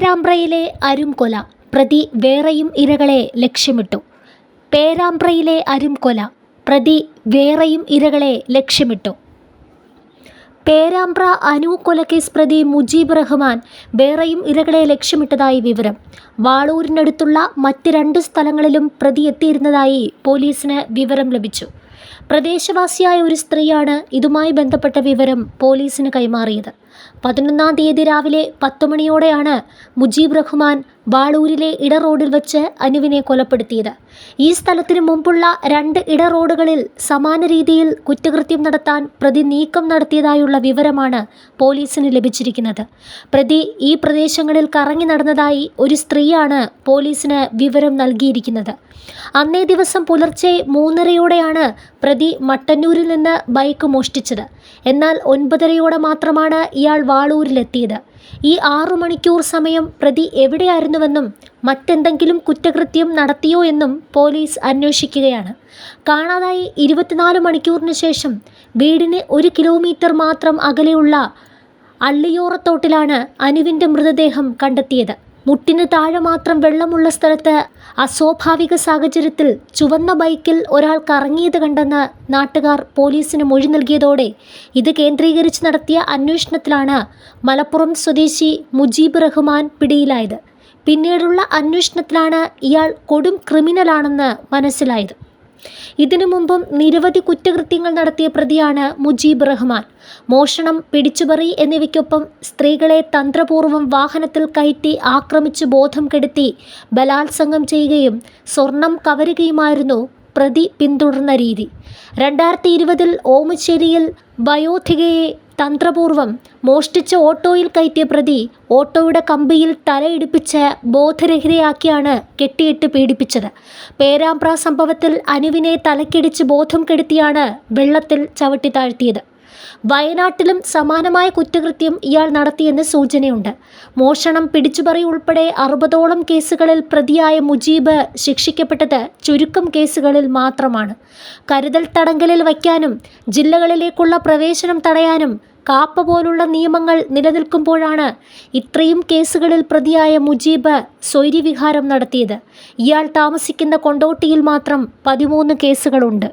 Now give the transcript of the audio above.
പേരാമ്പ്രയിലെ അരുംകൊല. പ്രതി വേറെയും ഇരകളെ ലക്ഷ്യമിട്ടു. പേരാമ്പ്രയിലെ അരുംകൊല. പ്രതി വേറെയും ഇരകളെ ലക്ഷ്യമിട്ടു. പേരാമ്പ്ര അനു കൊലക്കേസ് പ്രതി മുജീബ് റഹ്മാൻ വേറെയും ഇരകളെ ലക്ഷ്യമിട്ടതായി വിവരം. വാളൂരിനടുത്തുള്ള മറ്റ് രണ്ട് സ്ഥലങ്ങളിലും പ്രതി എത്തിയിരുന്നതായി പോലീസിന് വിവരം ലഭിച്ചു. പ്രദേശവാസിയായ ഒരു സ്ത്രീയാണ് ഇതുമായി ബന്ധപ്പെട്ട വിവരം പോലീസിന് കൈമാറിയത്. പതിനൊന്നാം തീയതി രാവിലെ പത്ത് മണിയോടെയാണ് മുജീബ് റഹ്മാൻ വാളൂരിലെ ഇട റോഡിൽ വെച്ച് അനുവിനെ കൊലപ്പെടുത്തിയത്. ഈ സ്ഥലത്തിന് മുമ്പുള്ള രണ്ട് ഇട റോഡുകളിൽ സമാന രീതിയിൽ കുറ്റകൃത്യം നടത്താൻ പ്രതി നീക്കം നടത്തിയതായുള്ള വിവരമാണ് പോലീസിന് ലഭിച്ചിരിക്കുന്നത്. പ്രതി ഈ പ്രദേശങ്ങളിൽ കറങ്ങി നടന്നതായി ഒരു സ്ത്രീയാണ് പോലീസിന് വിവരം നൽകിയിരിക്കുന്നത്. അന്നേ ദിവസം പുലർച്ചെ മൂന്നരയോടെയാണ് പ്രതി മട്ടന്നൂരിൽ നിന്ന് ബൈക്ക് മോഷ്ടിച്ചത്. എന്നാൽ ഒൻപതരയോടെ മാത്രമാണ് ഇയാൾ വാളൂരിലെത്തിയത്. ഈ ആറു മണിക്കൂർ സമയം പ്രതി എവിടെയായിരുന്നുവെന്നും മറ്റെന്തെങ്കിലും കുറ്റകൃത്യം നടത്തിയോ എന്നും പോലീസ് അന്വേഷിക്കുകയാണ്. കാണാതായി ഇരുപത്തിനാല് മണിക്കൂറിന് ശേഷം വീടിന് ഒരു കിലോമീറ്റർ മാത്രം അകലെയുള്ള അള്ളിയോറത്തോട്ടിലാണ് അനുവിന്റെ മൃതദേഹം കണ്ടെത്തിയത്. മുട്ടിന് താഴെ മാത്രം വെള്ളമുള്ള സ്ഥലത്ത് അസ്വാഭാവിക സാഹചര്യത്തിൽ ചുവന്ന ബൈക്കിൽ ഒരാൾ കറങ്ങിയത് കണ്ടെന്ന് നാട്ടുകാർ പോലീസിന് മൊഴി നൽകിയതോടെ ഇത് കേന്ദ്രീകരിച്ച് നടത്തിയ അന്വേഷണത്തിലാണ് മലപ്പുറം സ്വദേശി മുജീബ് റഹ്മാൻ പിടിയിലായത്. പിന്നീടുള്ള അന്വേഷണത്തിലാണ് ഇയാൾ കൊടും ക്രിമിനലാണെന്ന് മനസ്സിലായത്. ഇതിനു മുമ്പും നിരവധി കുറ്റകൃത്യങ്ങൾ നടത്തിയ പ്രതിയാണ് മുജീബ് റഹ്മാൻ. മോഷണം പിടിച്ചുപറി എന്നിവയ്ക്കൊപ്പം സ്ത്രീകളെ തന്ത്രപൂർവം വാഹനത്തിൽ കയറ്റി ആക്രമിച്ച് ബോധം കെടുത്തി ബലാത്സംഗം ചെയ്യുകയും സ്വർണം കവരുകയുമായിരുന്നു പ്രതി പിന്തുടർന്ന രീതി. രണ്ടായിരത്തി ഇരുപതിൽ ഓമശ്ശേരിയിൽ വയോധികയെ തന്ത്രപൂർവം മോഷ്ടിച്ച ഓട്ടോയിൽ കയറ്റിയ പ്രതി ഓട്ടോയുടെ കമ്പിയിൽ തലയിടിപ്പിച്ച് ബോധരഹിതയാക്കിയാണ് കെട്ടിയിട്ട് പീഡിപ്പിച്ചത്. പേരാമ്പ്ര സംഭവത്തിൽ അനുവിനെ തലക്കിടിച്ച് ബോധം കെടുത്തിയാണ് വെള്ളത്തിൽ ചവിട്ടി താഴ്ത്തിയത്. വയനാട്ടിലും സമാനമായ കുറ്റകൃത്യം ഇയാൾ നടത്തിയെന്ന് സൂചനയുണ്ട്. മോഷണം പിടിച്ചുപറി ഉൾപ്പെടെ അറുപതോളം കേസുകളിൽ പ്രതിയായ മുജീബ് ശിക്ഷിക്കപ്പെട്ടത് ചുരുക്കം കേസുകളിൽ മാത്രമാണ്. കരുതൽ തടങ്കലിൽ വയ്ക്കാനും ജില്ലകളിലേക്കുള്ള പ്രവേശനം തടയാനും കാപ്പ പോലുള്ള നിയമങ്ങൾ നിലനിൽക്കുമ്പോഴാണ് ഇത്രയും കേസുകളിൽ പ്രതിയായ മുജീബ് സ്വൈര്യവിഹാരം നടത്തിയത്. ഇയാൾ താമസിക്കുന്ന കൊണ്ടോട്ടിയിൽ മാത്രം പതിമൂന്ന് കേസുകളുണ്ട്.